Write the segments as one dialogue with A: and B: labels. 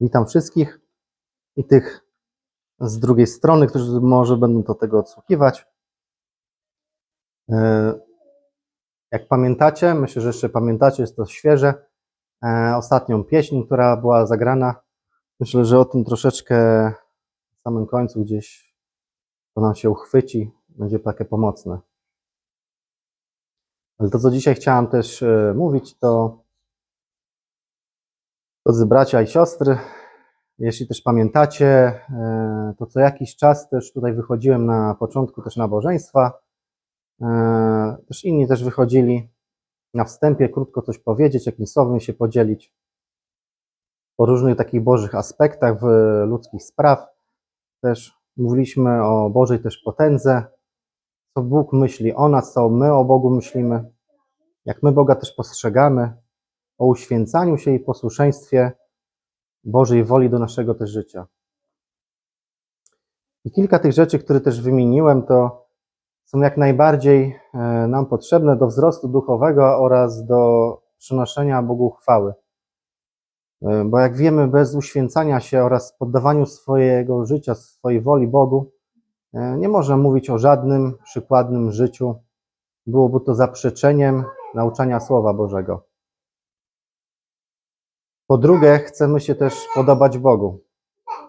A: Witam wszystkich i tych z drugiej strony, którzy może będą do tego odsłuchiwać. E, Jak pamiętacie, myślę, że jeszcze pamiętacie, jest to świeże, e, ostatnią pieśń, która była zagrana. Myślę, że o tym troszeczkę w samym końcu gdzieś to nam się uchwyci, będzie takie pomocne. Ale to, co dzisiaj chciałam też e, mówić, to drodzy bracia i siostry, jeśli też pamiętacie, e, to co jakiś czas też tutaj wychodziłem na początku też nabożeństwa, e, też inni też wychodzili. Na wstępie krótko coś powiedzieć, jakimś słowem się podzielić. O różnych takich bożych aspektach w ludzkich spraw. Też mówiliśmy o Bożej też potędze, co Bóg myśli o nas, co my o Bogu myślimy, jak my Boga też postrzegamy, o uświęcaniu się i posłuszeństwie Bożej woli do naszego też życia. I kilka tych rzeczy, które też wymieniłem, to są jak najbardziej e, nam potrzebne do wzrostu duchowego oraz do przynoszenia Bogu chwały. E, Bo jak wiemy, bez uświęcania się oraz poddawaniu swojego życia, swojej woli Bogu, nie można mówić o żadnym przykładnym życiu. Byłoby to zaprzeczeniem nauczania Słowa Bożego. Po drugie, chcemy się też podobać Bogu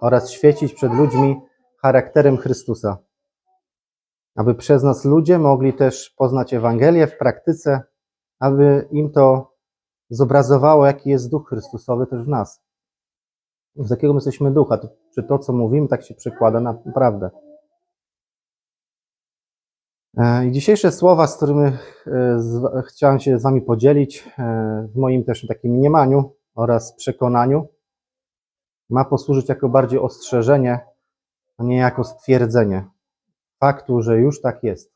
A: oraz świecić przed ludźmi charakterem Chrystusa, aby przez nas ludzie mogli też poznać Ewangelię w praktyce, aby im to zobrazowało, jaki jest Duch Chrystusowy też w nas. Z jakiego my jesteśmy ducha, czy to, co mówimy, tak się przekłada na prawdę. E, I dzisiejsze słowa, z którymi e, chciałem się z Wami podzielić, e, w moim też takim mniemaniu oraz przekonaniu, ma posłużyć jako bardziej ostrzeżenie, a nie jako stwierdzenie faktu, że już tak jest.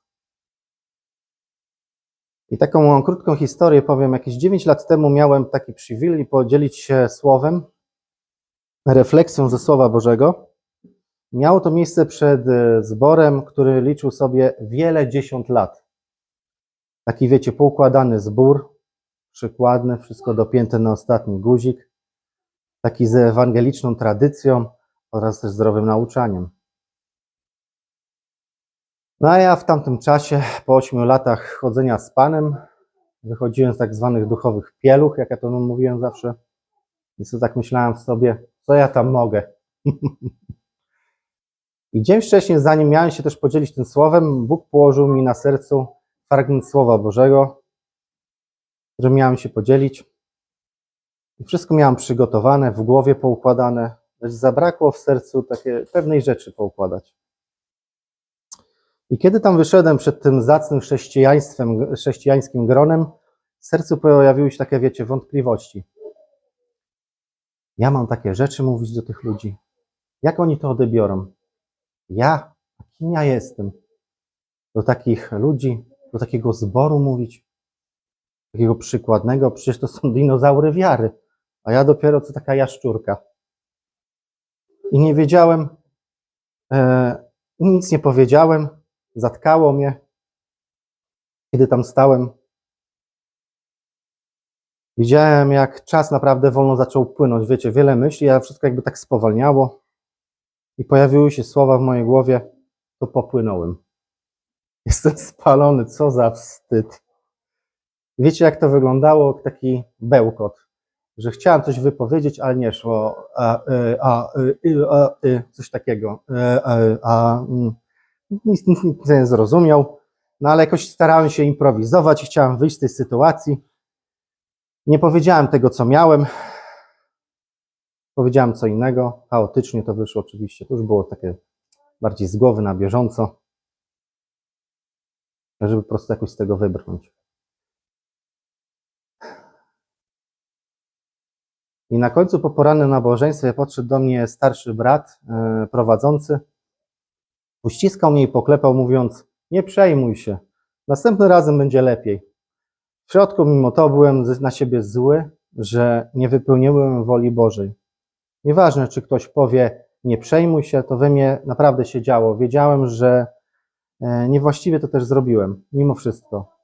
A: I taką krótką historię powiem. Jakieś 9 lat temu miałem taki przywilej podzielić się słowem, refleksją ze Słowa Bożego. Miało to miejsce przed e, zborem, który liczył sobie wiele dziesiąt lat. Taki, wiecie, poukładany zbór, przykładny, wszystko dopięte na ostatni guzik, taki z ewangeliczną tradycją oraz też zdrowym nauczaniem. No a ja w tamtym czasie, po ośmiu latach chodzenia z Panem, wychodziłem z tak zwanych duchowych pieluch, jak ja to mówiłem zawsze, i sobie tak myślałem w sobie, co ja tam mogę. I dzień wcześniej, zanim miałem się też podzielić tym słowem, Bóg położył mi na sercu fragment Słowa Bożego, którym miałem się podzielić. I wszystko miałem przygotowane, w głowie poukładane, lecz zabrakło w sercu takie pewnej rzeczy poukładać. I kiedy tam wyszedłem przed tym zacnym chrześcijaństwem, chrześcijańskim gronem, w sercu pojawiły się takie, wiecie, wątpliwości. Ja mam takie rzeczy mówić do tych ludzi. Jak oni to odebiorą? Ja? A kim ja jestem? Do takich ludzi, do takiego zboru mówić? Takiego przykładnego? Przecież to są dinozaury wiary, a ja dopiero co taka jaszczurka. I nie wiedziałem, e, nic nie powiedziałem, zatkało mnie, kiedy tam stałem. Widziałem, jak czas naprawdę wolno zaczął płynąć. Wiecie, wiele myśli, a wszystko jakby tak spowalniało. I pojawiły się słowa w mojej głowie, to popłynąłem. Jestem spalony, co za wstyd. Wiecie, jak to wyglądało? Taki bełkot, że chciałem coś wypowiedzieć, ale nie szło. A, y, a, y, y, a, coś takiego. A, a, mm. nic, nic, nic nie zrozumiał. No ale jakoś starałem się improwizować i chciałem wyjść z tej sytuacji. Nie powiedziałem tego, co miałem. Powiedziałem co innego. Chaotycznie to wyszło oczywiście. To już było takie bardziej z głowy na bieżąco. Żeby po prostu jakoś z tego wybrnąć. I na końcu po porannym nabożeństwie podszedł do mnie starszy brat e, prowadzący. Uściskał mnie i poklepał, mówiąc: Nie przejmuj się, następnym razem będzie lepiej. W środku, mimo to, byłem na siebie zły, że nie wypełniłem woli Bożej. Nieważne, czy ktoś powie: Nie przejmuj się, to we mnie naprawdę się działo. Wiedziałem, że e, niewłaściwie to też zrobiłem, mimo wszystko.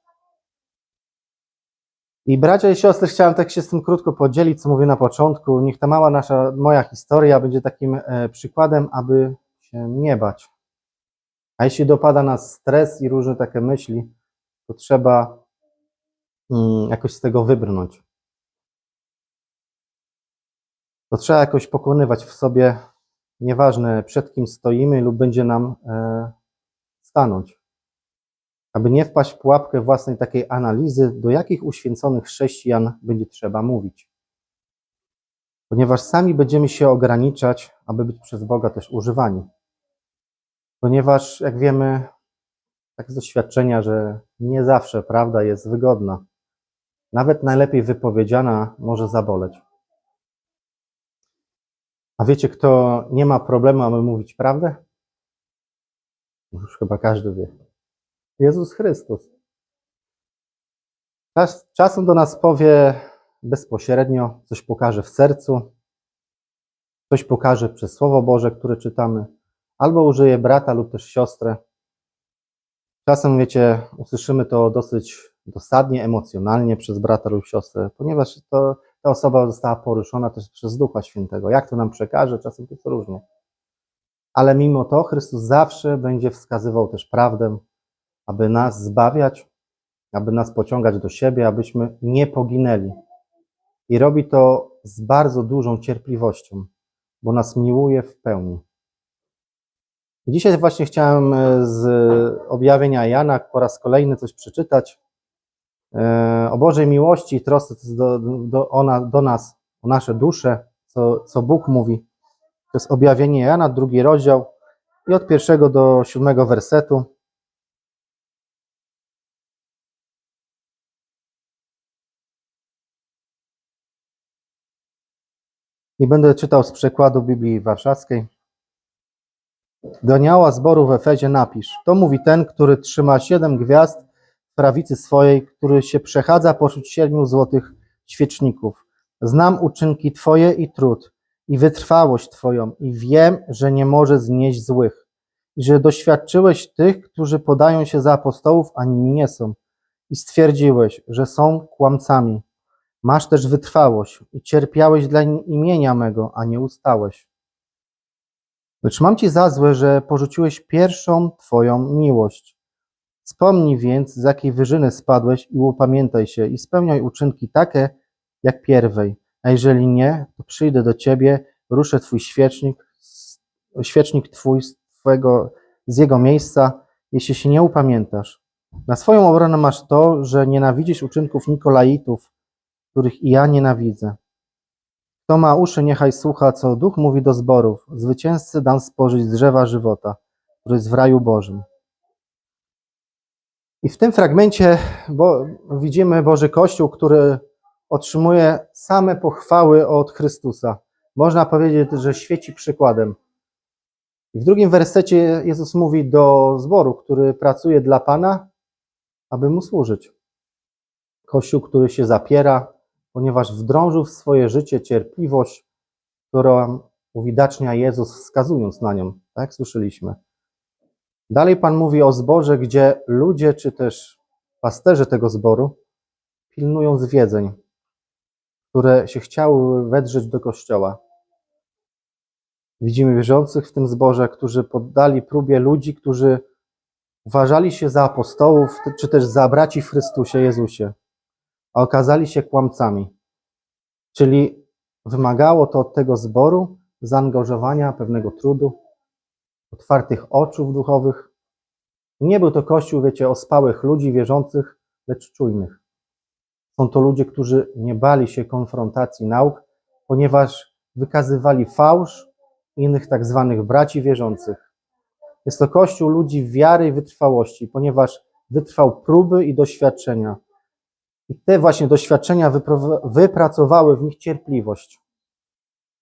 A: I bracia i siostry, chciałem tak się z tym krótko podzielić, co mówię na początku. Niech ta mała nasza, moja historia będzie takim e, przykładem, aby się nie bać. A jeśli dopada nas stres i różne takie myśli, to trzeba mm, jakoś z tego wybrnąć. To trzeba jakoś pokonywać w sobie, nieważne przed kim stoimy lub będzie nam e, stanąć aby nie wpaść w pułapkę własnej takiej analizy, do jakich uświęconych chrześcijan będzie trzeba mówić. Ponieważ sami będziemy się ograniczać, aby być przez Boga też używani. Ponieważ, jak wiemy, tak z doświadczenia, że nie zawsze prawda jest wygodna. Nawet najlepiej wypowiedziana może zaboleć. A wiecie, kto nie ma problemu, aby mówić prawdę? Już chyba każdy wie. Jezus Chrystus. Czas, czasem do nas powie bezpośrednio, coś pokaże w sercu, coś pokaże przez Słowo Boże, które czytamy, albo użyje brata lub też siostrę. Czasem, wiecie, usłyszymy to dosyć dosadnie, emocjonalnie przez brata lub siostrę, ponieważ to, ta osoba została poruszona też przez Ducha Świętego. Jak to nam przekaże, czasem to jest różnie. Ale mimo to Chrystus zawsze będzie wskazywał też prawdę, aby nas zbawiać, aby nas pociągać do siebie, abyśmy nie poginęli. I robi to z bardzo dużą cierpliwością, bo nas miłuje w pełni. Dzisiaj właśnie chciałem e, z objawienia Jana po raz kolejny coś przeczytać o Bożej miłości i trosce do, do, ona, do nas, o nasze dusze, co, co Bóg mówi. To jest objawienie Jana, drugi rozdział i od pierwszego do siódmego wersetu. I będę czytał z przekładu Biblii Warszawskiej. Do anioła zboru w Efezie napisz. To mówi ten, który trzyma siedem gwiazd prawicy swojej, który się przechadza pośród siedmiu złotych świeczników. Znam uczynki Twoje i trud, i wytrwałość Twoją, i wiem, że nie może znieść złych, i że doświadczyłeś tych, którzy podają się za apostołów, a nimi nie są, i stwierdziłeś, że są kłamcami Masz też wytrwałość i cierpiałeś dla imienia mego, a nie ustałeś. Lecz mam ci za złe, że porzuciłeś pierwszą twoją miłość. Wspomnij więc, z jakiej wyżyny spadłeś i upamiętaj się i spełniaj uczynki takie, jak pierwej. A jeżeli nie, to przyjdę do ciebie, ruszę twój świecznik, świecznik twój z, twojego, z jego miejsca, jeśli się nie upamiętasz. Na swoją obronę masz to, że nienawidzisz uczynków Nikolaitów, których i ja nienawidzę. Kto ma uszy, niechaj słucha, co Duch mówi do zborów. Zwycięzcy dam spożyć z drzewa żywota, który jest w raju Bożym. I w tym fragmencie bo, widzimy Boży Kościół, który otrzymuje same pochwały od Chrystusa. Można powiedzieć, że świeci przykładem. W drugim wersecie Jezus mówi do zboru, który pracuje dla Pana, aby mu służyć. Kościół, który się zapiera, ponieważ wdrążył w swoje życie cierpliwość, którą uwidacznia Jezus, wskazując na nią, tak słyszeliśmy. Dalej Pan mówi o zborze, gdzie ludzie, czy też pasterze tego zboru pilnują zwiedzeń, które się chciały wedrzeć do kościoła. Widzimy wierzących w tym zborze, którzy poddali próbie ludzi, którzy uważali się za apostołów, czy też za braci w Chrystusie Jezusie a okazali się kłamcami. Czyli wymagało to od tego zboru zaangażowania, pewnego trudu, otwartych oczu duchowych. Nie był to kościół, wiecie, ospałych ludzi wierzących, lecz czujnych. Są to ludzie, którzy nie bali się konfrontacji nauk, ponieważ wykazywali fałsz innych tak zwanych braci wierzących. Jest to kościół ludzi wiary i wytrwałości, ponieważ wytrwał próby i doświadczenia, i te właśnie doświadczenia wypracowały w nich cierpliwość.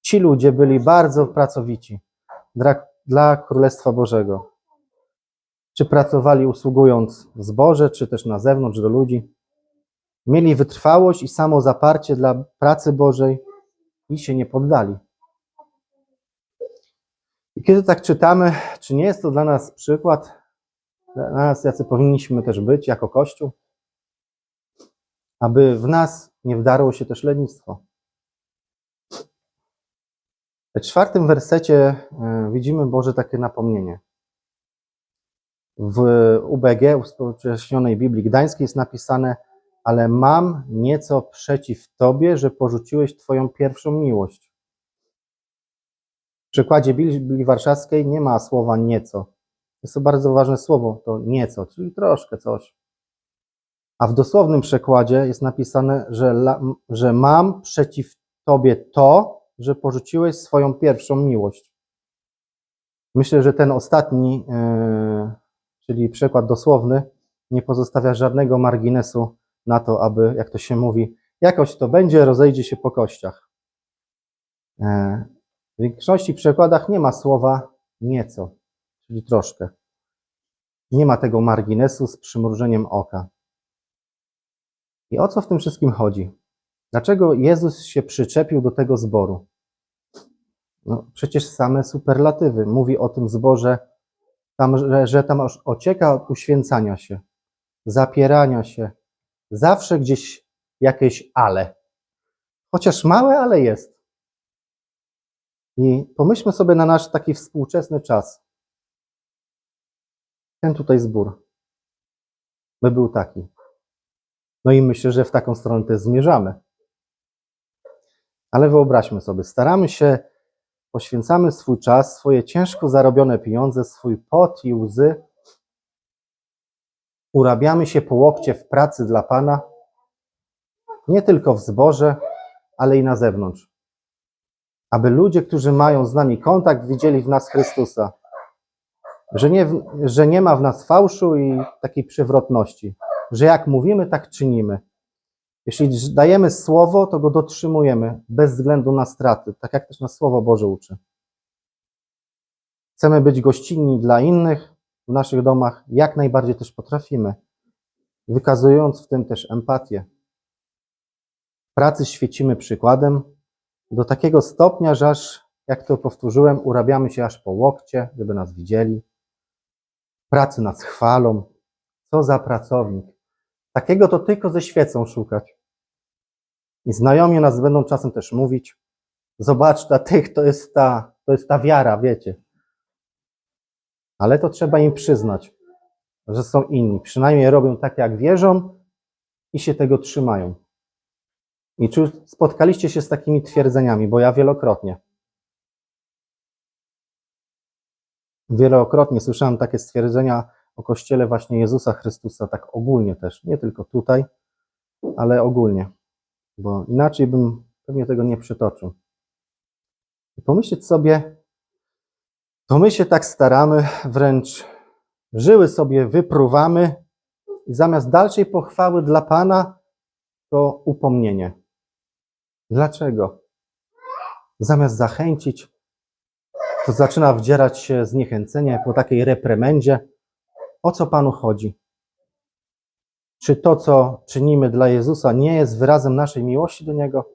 A: Ci ludzie byli bardzo pracowici dla, Królestwa Bożego. Czy pracowali usługując w zborze, czy też na zewnątrz do ludzi. Mieli wytrwałość i samo zaparcie dla pracy Bożej i się nie poddali. I kiedy tak czytamy, czy nie jest to dla nas przykład, dla nas, jacy powinniśmy też być jako Kościół? aby w nas nie wdarło się też lenistwo. W czwartym wersecie e, widzimy Boże takie napomnienie. W UBG, Współcześnionej Biblii Gdańskiej jest napisane ale mam nieco przeciw Tobie, że porzuciłeś Twoją pierwszą miłość. W przykładzie Biblii Warszawskiej nie ma słowa nieco. Jest to bardzo ważne słowo, to nieco, czyli troszkę coś. A w dosłownym przekładzie jest napisane, że, że mam przeciw Tobie to, że porzuciłeś swoją pierwszą miłość. Myślę, że ten ostatni, yy, czyli przekład dosłowny, nie pozostawia żadnego marginesu na to, aby, jak to się mówi, jakoś to będzie, rozejdzie się po kościach. E, w większości przekładach nie ma słowa nieco, czyli troszkę. Nie ma tego marginesu z przymrużeniem oka. I o co w tym wszystkim chodzi? Dlaczego Jezus się przyczepił do tego zboru? No, przecież same superlatywy. Mówi o tym zborze, tam, że, że tam ocieka od uświęcania się, zapierania się, zawsze gdzieś jakieś ale. Chociaż małe, ale jest. I pomyślmy sobie na nasz taki współczesny czas. Ten tutaj zbór by był taki. No i myślę, że w taką stronę też zmierzamy. Ale wyobraźmy sobie, staramy się, poświęcamy swój czas, swoje ciężko zarobione pieniądze, swój pot i łzy urabiamy się po łokcie w pracy dla Pana, nie tylko w zborze, ale i na zewnątrz. Aby ludzie, którzy mają z nami kontakt, widzieli w nas Chrystusa. Że nie, że nie ma w nas fałszu i takiej przewrotności. Że jak mówimy, tak czynimy. Jeśli dajemy słowo, to go dotrzymujemy bez względu na straty, tak jak też nas Słowo Boże uczy. Chcemy być gościnni dla innych, w naszych domach jak najbardziej też potrafimy, wykazując w tym też empatię. W pracy świecimy przykładem do takiego stopnia, że aż, jak to powtórzyłem, urabiamy się aż po łokcie, żeby nas widzieli. Pracy nas chwalą. Co za pracownik. Takiego to tylko ze świecą szukać. I znajomi nas będą czasem też mówić, zobacz, ta tych to jest ta, to jest ta wiara, wiecie. Ale to trzeba im przyznać, że są inni. Przynajmniej robią tak, jak wierzą i się tego trzymają. I czy spotkaliście się z takimi twierdzeniami? Bo ja wielokrotnie. Wielokrotnie słyszałem takie stwierdzenia o Kościele właśnie Jezusa Chrystusa, tak ogólnie też, nie tylko tutaj, ale ogólnie, bo inaczej bym pewnie tego nie przytoczył. I pomyśleć sobie, to my się tak staramy, wręcz żyły sobie wypruwamy i zamiast dalszej pochwały dla Pana, to upomnienie. Dlaczego? Zamiast zachęcić, to zaczyna wdzierać się zniechęcenie po takiej reprymendzie. O co Panu chodzi? Czy to, co czynimy dla Jezusa, nie jest wyrazem naszej miłości do Niego?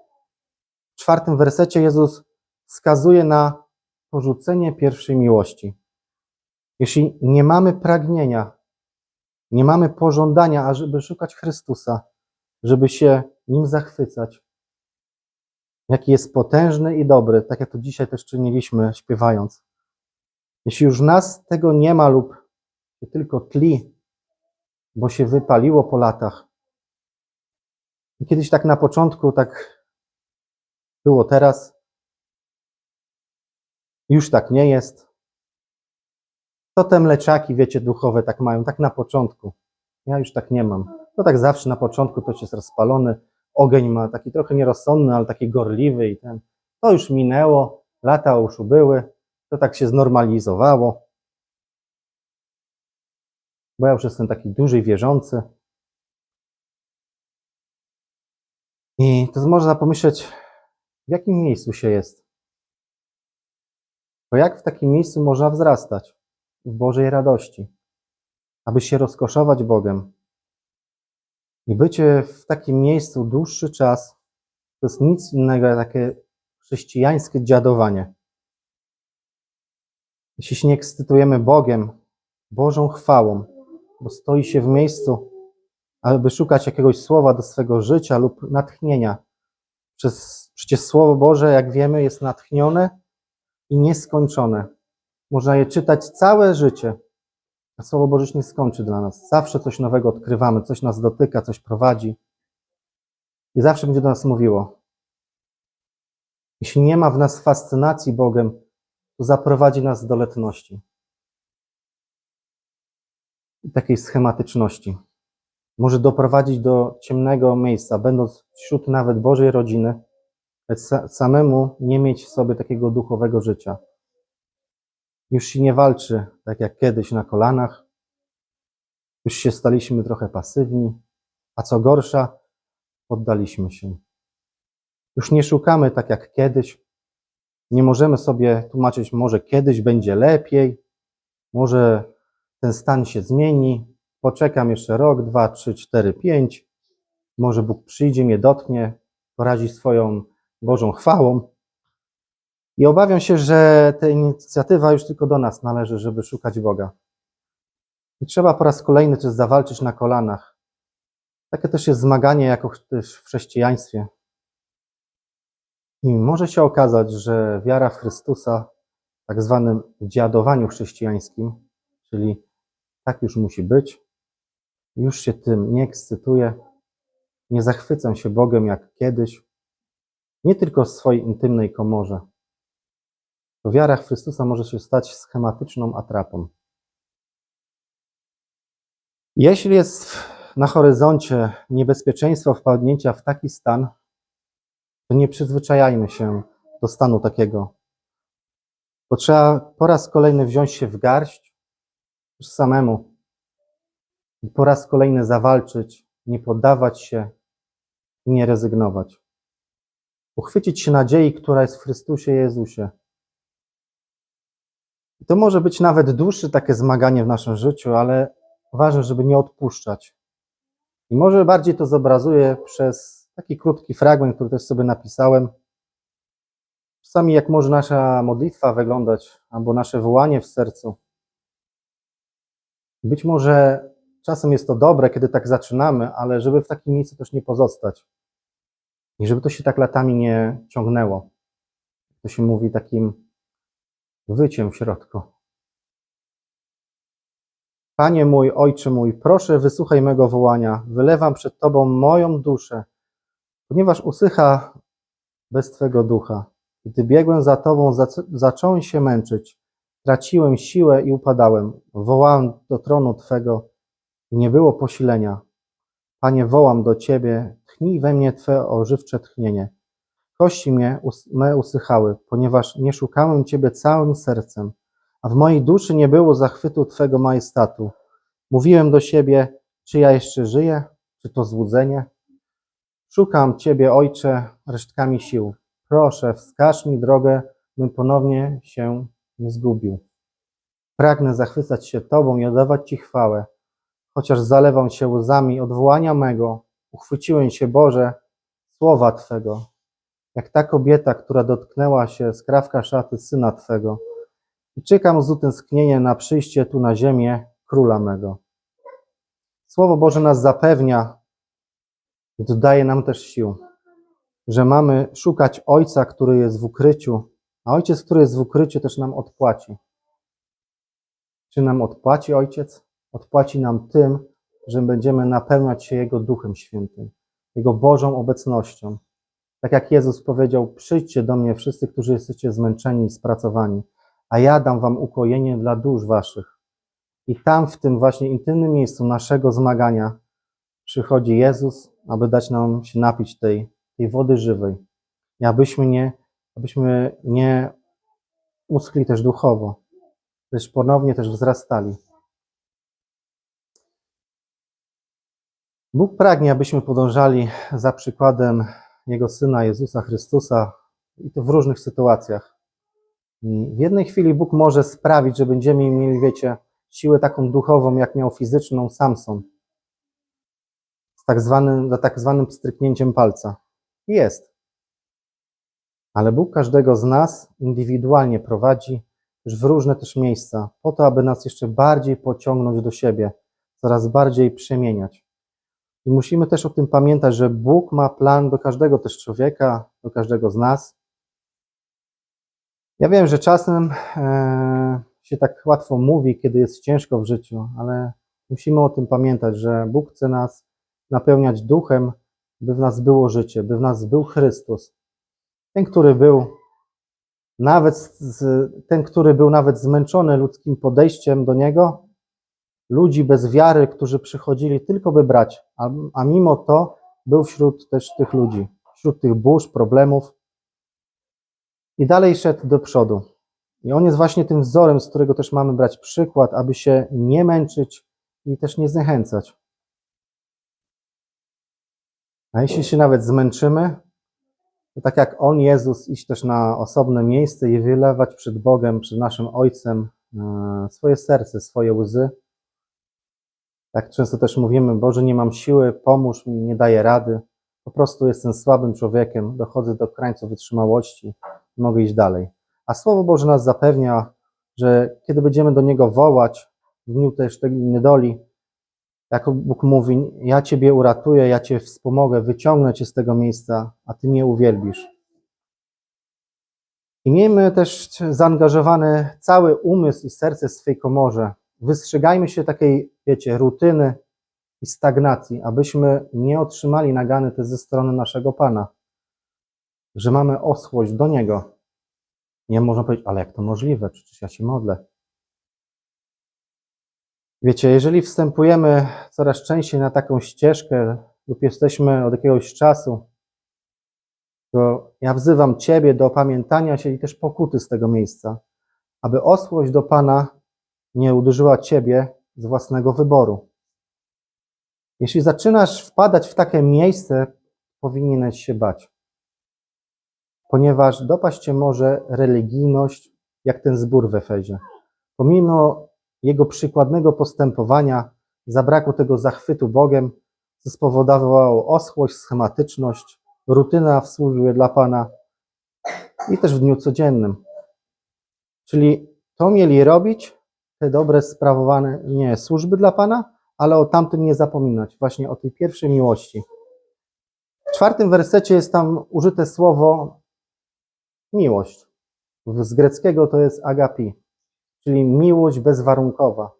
A: W czwartym wersecie Jezus wskazuje na porzucenie pierwszej miłości. Jeśli nie mamy pragnienia, nie mamy pożądania, ażeby szukać Chrystusa, żeby się nim zachwycać, jaki jest potężny i dobry, tak jak to dzisiaj też czyniliśmy śpiewając. Jeśli już nas tego nie ma lub się tylko tli, bo się wypaliło po latach. I kiedyś tak na początku, tak było teraz, już tak nie jest. To te mleczaki, wiecie, duchowe tak mają, tak na początku. Ja już tak nie mam. To tak zawsze na początku to jest rozpalony, ogień ma taki trochę nierozsądny, ale taki gorliwy i ten. To już minęło, lata już ubyły, to tak się znormalizowało. Bo ja już jestem taki duży wierzący. I to można pomyśleć, w jakim miejscu się jest to jak w takim miejscu można wzrastać w Bożej radości, aby się rozkoszować Bogiem? I bycie w takim miejscu dłuższy czas to jest nic innego jak takie chrześcijańskie dziadowanie. Jeśli się nie ekscytujemy Bogiem, Bożą chwałą, bo stoi się w miejscu, aby szukać jakiegoś słowa do swego życia lub natchnienia. Przez, przecież Słowo Boże, jak wiemy, jest natchnione i nieskończone. Można je czytać całe życie, a Słowo Boże się nie skończy dla nas. Zawsze coś nowego odkrywamy, coś nas dotyka, coś prowadzi. I zawsze będzie do nas mówiło. Jeśli nie ma w nas fascynacji Bogiem, to zaprowadzi nas do letności takiej schematyczności. Może doprowadzić do ciemnego miejsca, będąc wśród nawet Bożej rodziny, samemu nie mieć w sobie takiego duchowego życia. Już się nie walczy tak jak kiedyś na kolanach, już się staliśmy trochę pasywni, a co gorsza, poddaliśmy się. Już nie szukamy tak jak kiedyś. Nie możemy sobie tłumaczyć, może kiedyś będzie lepiej, może ten stan się zmieni, poczekam jeszcze rok, dwa, trzy, cztery, pięć, może Bóg przyjdzie, mnie dotknie, poradzi swoją Bożą chwałą. I obawiam się, że ta inicjatywa już tylko do nas należy, żeby szukać Boga. I trzeba po raz kolejny też zawalczyć na kolanach. Takie też jest zmaganie, jako też w chrześcijaństwie. I może się okazać, że wiara w Chrystusa, tak zwanym dziadowaniu chrześcijańskim, czyli tak już musi być, już się tym nie ekscytuję, nie zachwycam się Bogiem jak kiedyś, nie tylko w swojej intymnej komorze. To wiara w Chrystusa może się stać schematyczną atrapą. Jeśli jest na horyzoncie niebezpieczeństwo wpadnięcia w taki stan, to nie przyzwyczajajmy się do stanu takiego. Bo trzeba po raz kolejny wziąć się w garść już samemu i po raz kolejny zawalczyć, nie poddawać się i nie rezygnować. Uchwycić się nadziei, która jest w Chrystusie Jezusie. I to może być nawet dłuższe takie zmaganie w naszym życiu, ale ważne, żeby nie odpuszczać. I może bardziej to zobrazuję przez taki krótki fragment, który też sobie napisałem. Czasami jak może nasza modlitwa wyglądać, albo nasze wołanie w sercu. Być może czasem jest to dobre, kiedy tak zaczynamy, ale żeby w takim miejscu też nie pozostać. I żeby to się tak latami nie ciągnęło. To się mówi takim wyciem w środku. Panie mój, Ojcze mój, proszę wysłuchaj mego wołania. Wylewam przed Tobą moją duszę, ponieważ usycha bez Twego ducha. Gdy biegłem za Tobą, zac- zacząłem się męczyć. Traciłem siłę i upadałem. Wołałem do tronu Twego nie było posilenia. Panie, wołam do Ciebie, tchnij we mnie Twe ożywcze tchnienie. Kości mnie me usychały, ponieważ nie szukałem Ciebie całym sercem, a w mojej duszy nie było zachwytu Twego majestatu. Mówiłem do siebie, czy ja jeszcze żyję, czy to złudzenie? Szukam Ciebie, Ojcze, resztkami sił. Proszę, wskaż mi drogę, bym ponownie się nie zgubił. Pragnę zachwycać się Tobą i oddawać Ci chwałę. Chociaż zalewam się łzami odwołania mego, uchwyciłem się, Boże, słowa Twego, jak ta kobieta, która dotknęła się skrawka szaty Syna Twego. I czekam z utęsknieniem na przyjście tu na ziemię Króla mego. Słowo Boże nas zapewnia i dodaje nam też sił, że mamy szukać Ojca, który jest w ukryciu, a Ojciec, który jest w ukryciu, też nam odpłaci. Czy nam odpłaci Ojciec? Odpłaci nam tym, że będziemy napełniać się Jego Duchem Świętym, Jego Bożą obecnością. Tak jak Jezus powiedział: Przyjdźcie do mnie, wszyscy, którzy jesteście zmęczeni i spracowani, a ja dam wam ukojenie dla dusz waszych. I tam, w tym właśnie intymnym miejscu naszego zmagania, przychodzi Jezus, aby dać nam się napić tej, tej wody żywej. Abyśmy nie, abyśmy nie uschli też duchowo, lecz ponownie też wzrastali. Bóg pragnie, abyśmy podążali za przykładem Jego Syna Jezusa Chrystusa i to w różnych sytuacjach. W jednej chwili Bóg może sprawić, że będziemy mieli, wiecie, siłę taką duchową, jak miał fizyczną Samson. Z tak zwanym, za tak zwanym pstryknięciem palca. Jest. Ale Bóg każdego z nas indywidualnie prowadzi w różne też miejsca, po to, aby nas jeszcze bardziej pociągnąć do siebie, coraz bardziej przemieniać. I musimy też o tym pamiętać, że Bóg ma plan do każdego też człowieka, do każdego z nas. Ja wiem, że czasem e, się tak łatwo mówi, kiedy jest ciężko w życiu, ale musimy o tym pamiętać, że Bóg chce nas napełniać duchem, by w nas było życie, by w nas był Chrystus. Ten, który był nawet z, ten, który był nawet zmęczony ludzkim podejściem do niego, ludzi bez wiary, którzy przychodzili tylko by brać, a, a mimo to był wśród też tych ludzi, wśród tych burz, problemów i dalej szedł do przodu. I on jest właśnie tym wzorem, z którego też mamy brać przykład, aby się nie męczyć i też nie zniechęcać. A jeśli się nawet zmęczymy, to tak jak On, Jezus, iść też na osobne miejsce i wylewać przed Bogiem, przed naszym Ojcem e, swoje serce, swoje łzy. Tak często też mówimy, Boże, nie mam siły, pomóż mi, nie daję rady. Po prostu jestem słabym człowiekiem, dochodzę do krańców wytrzymałości i mogę iść dalej. A Słowo Boże nas zapewnia, że kiedy będziemy do Niego wołać, w dniu też tej niedoli, jak Bóg mówi, ja Ciebie uratuję, ja Cię wspomogę, wyciągnę Cię z tego miejsca, a Ty mnie uwielbisz. I miejmy też zaangażowany cały umysł i serce w swej komorze. Wystrzegajmy się takiej, wiecie, rutyny i stagnacji, abyśmy nie otrzymali nagany też ze strony naszego Pana, że mamy oschłość do Niego. Nie można powiedzieć, ale jak to możliwe, przecież ja się modlę. Wiecie, jeżeli wstępujemy coraz częściej na taką ścieżkę lub jesteśmy od jakiegoś czasu, to ja wzywam Ciebie do opamiętania się i też pokuty z tego miejsca, aby osłość do Pana nie uderzyła Ciebie z własnego wyboru. Jeśli zaczynasz wpadać w takie miejsce, powinieneś się bać, ponieważ dopaść Cię może religijność, jak ten zbór w Efezie. Pomimo jego przykładnego postępowania, zabrakło tego zachwytu Bogiem, co spowodowało oschłość, schematyczność, rutyna w służbie dla Pana i też w dniu codziennym. Czyli to mieli robić, te dobre sprawowane nie służby dla Pana, ale o tamtym nie zapominać, właśnie o tej pierwszej miłości. W czwartym wersecie jest tam użyte słowo miłość. Z greckiego to jest agapi czyli miłość bezwarunkowa.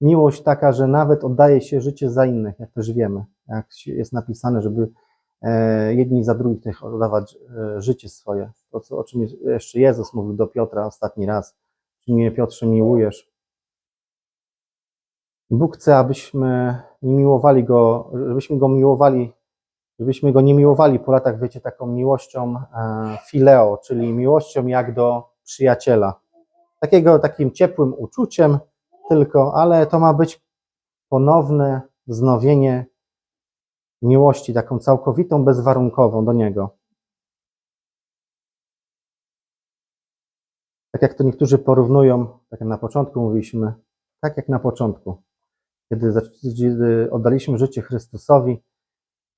A: Miłość taka, że nawet oddaje się życie za innych, jak też wiemy, jak jest napisane, żeby e, jedni za drugich oddawać e, życie swoje. To, co, o czym jeszcze Jezus mówił do Piotra ostatni raz. Czy mnie, Piotrze, miłujesz? Bóg chce, abyśmy nie miłowali Go, żebyśmy Go miłowali, żebyśmy Go nie miłowali po latach, wiecie, taką miłością e, fileo, czyli miłością jak do przyjaciela takiego takim ciepłym uczuciem tylko, ale to ma być ponowne wznowienie miłości, taką całkowitą, bezwarunkową do Niego. Tak jak to niektórzy porównują, tak jak na początku mówiliśmy, tak jak na początku, kiedy oddaliśmy życie Chrystusowi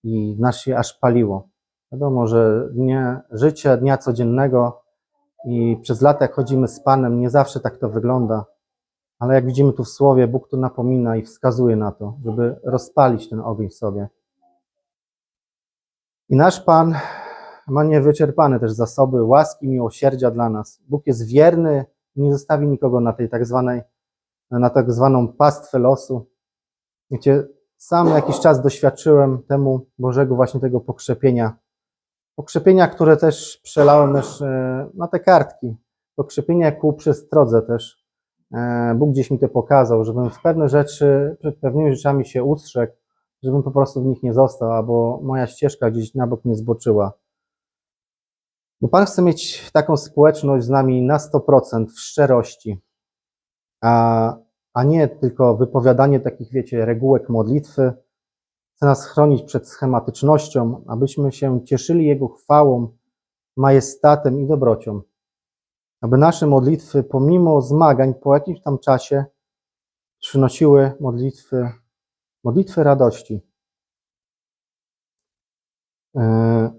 A: i nas się aż paliło. Wiadomo, że dnie, życie dnia codziennego i przez lata, jak chodzimy z Panem, nie zawsze tak to wygląda, ale jak widzimy tu w Słowie, Bóg tu napomina i wskazuje na to, żeby rozpalić ten ogień w sobie. I nasz Pan ma niewyczerpane też zasoby łaski, miłosierdzia dla nas. Bóg jest wierny, nie zostawi nikogo na tej tak zwanej, na tak zwaną pastwę losu. Wiecie, sam jakiś czas doświadczyłem temu Bożego właśnie tego pokrzepienia Pokrzepienia, które też przelałem też e, na te kartki. Pokrzepienia ku przestrodze też. E, Bóg gdzieś mi to pokazał, żebym w pewne rzeczy, przed pewnymi rzeczami się ustrzegł, żebym po prostu w nich nie został, albo moja ścieżka gdzieś na bok nie zboczyła. Bo Pan chce mieć taką społeczność z nami na 100% w szczerości, a, a nie tylko wypowiadanie takich, wiecie, regułek modlitwy, Chce nas chronić przed schematycznością, abyśmy się cieszyli Jego chwałą, majestatem i dobrocią. Aby nasze modlitwy, pomimo zmagań, po jakimś tam czasie, przynosiły modlitwy, modlitwy radości. E,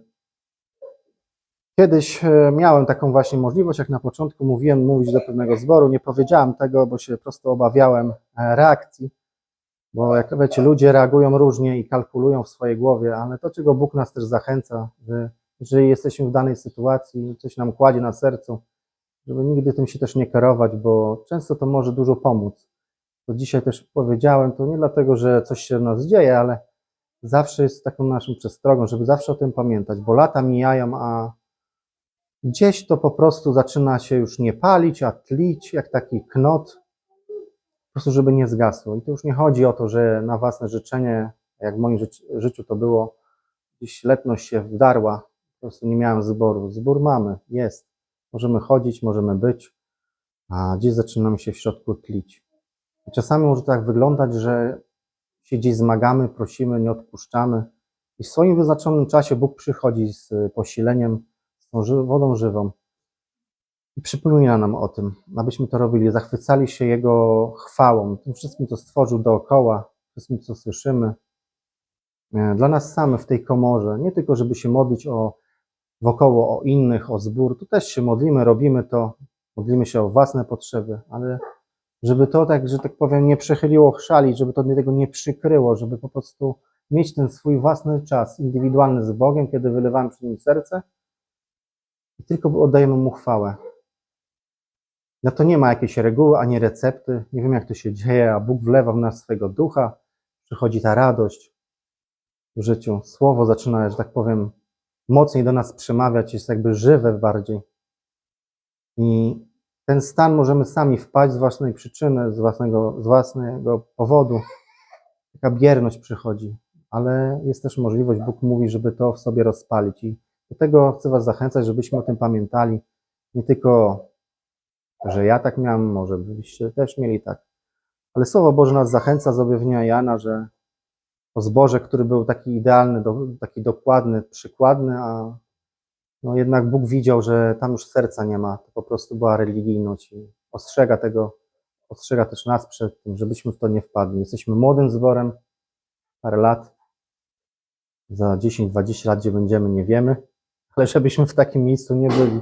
A: kiedyś e, miałem taką właśnie możliwość, jak na początku mówiłem, mówić do pewnego zboru. Nie powiedziałem tego, bo się po prostu obawiałem e, reakcji Bo jak wiecie, ludzie reagują różnie i kalkulują w swojej głowie, ale to, czego Bóg nas też zachęca, że jeżeli jesteśmy w danej sytuacji, coś nam kładzie na sercu, żeby nigdy tym się też nie kierować, bo często to może dużo pomóc. To dzisiaj też powiedziałem, to nie dlatego, że coś się w nas dzieje, ale zawsze jest taką naszą przestrogą, żeby zawsze o tym pamiętać, bo lata mijają, a gdzieś to po prostu zaczyna się już nie palić, a tlić, jak taki knot, prostu żeby nie zgasło. I to już nie chodzi o to, że na własne życzenie, jak w moim życi- życiu to było, gdzieś letność się wdarła, po prostu nie miałem zboru. Zbór mamy, jest. Możemy chodzić, możemy być, a gdzieś zaczynamy się w środku tlić. I czasami może tak wyglądać, że się gdzieś zmagamy, prosimy, nie odpuszczamy. I w swoim wyznaczonym czasie Bóg przychodzi z posileniem, z tą wodą żywą i przypomina nam o tym, abyśmy to robili, zachwycali się Jego chwałą, tym wszystkim, co stworzył dookoła, wszystkim, co słyszymy. E, Dla nas samych w tej komorze, nie tylko, żeby się modlić o wokoło, o innych, o zbór, tu też się modlimy, robimy to, modlimy się o własne potrzeby, ale żeby to tak, że tak powiem, nie przechyliło chrzali, żeby to tego nie przykryło, żeby po prostu mieć ten swój własny czas indywidualny z Bogiem, kiedy wylewamy przy nim serce i tylko oddajemy mu chwałę. Na to nie ma jakiejś reguły ani recepty. Nie wiem, jak to się dzieje, a Bóg wlewa w nas swojego ducha, przychodzi ta radość w życiu. Słowo zaczyna, że tak powiem, mocniej do nas przemawiać, jest jakby żywe bardziej. I ten stan możemy sami wpaść z własnej przyczyny, z własnego, z własnego powodu. Taka bierność przychodzi, ale jest też możliwość, Bóg mówi, żeby to w sobie rozpalić. I do tego chcę Was zachęcać, żebyśmy o tym pamiętali. Nie tylko, że ja tak miałem, może byście też mieli tak. Ale Słowo Boże nas zachęca z objawienia Jana, że o zboże, który był taki idealny, do, taki dokładny, przykładny, a no jednak Bóg widział, że tam już serca nie ma, to po prostu była religijność i ostrzega tego, ostrzega też nas przed tym, żebyśmy w to nie wpadli. Jesteśmy młodym zborem, parę lat, za 10-20 lat, gdzie będziemy, nie wiemy, ale żebyśmy w takim miejscu nie byli,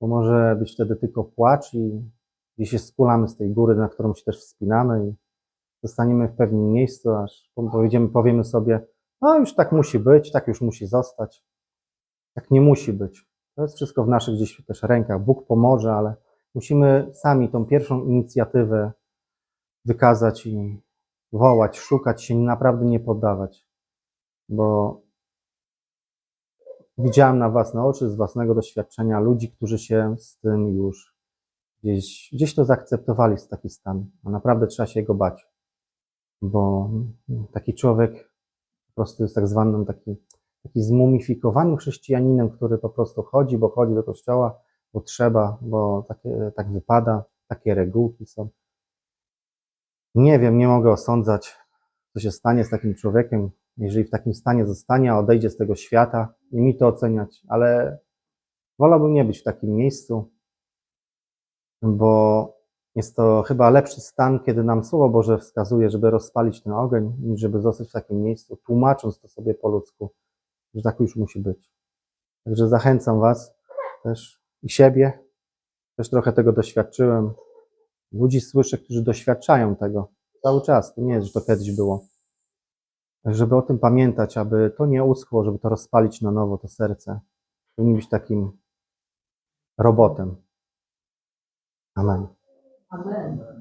A: bo może być wtedy tylko płacz i gdzieś się skulamy z tej góry, na którą się też wspinamy i zostaniemy w pewnym miejscu, aż powiemy, powiemy sobie, no już tak musi być, tak już musi zostać. Tak nie musi być. To jest wszystko w naszych gdzieś też rękach. Bóg pomoże, ale musimy sami tą pierwszą inicjatywę wykazać i wołać, szukać się, naprawdę nie poddawać. Bo widziałem na własne oczy, z własnego doświadczenia ludzi, którzy się z tym już gdzieś, gdzieś to zaakceptowali, z taki stan. A naprawdę trzeba się jego bać. Bo taki człowiek po prostu jest tak zwanym taki taki zmumifikowanym chrześcijaninem, który po prostu chodzi, bo chodzi do kościoła, bo trzeba, bo takie, tak wypada, takie regułki są. Nie wiem, nie mogę osądzać, co się stanie z takim człowiekiem, jeżeli w takim stanie zostanie, odejdzie z tego świata, nie mi to oceniać, ale wolałbym nie być w takim miejscu, bo jest to chyba lepszy stan, kiedy nam Słowo Boże wskazuje, żeby rozpalić ten ogień, niż żeby zostać w takim miejscu, tłumacząc to sobie po ludzku że tak już musi być. Także zachęcam Was też i siebie, też trochę tego doświadczyłem. Ludzi słyszę, którzy doświadczają tego cały czas. To nie jest, że to kiedyś było. Żeby o tym pamiętać, aby to nie uschło, żeby to rozpalić na nowo, to serce. Żeby nie być takim robotem. Amen.
B: Amen.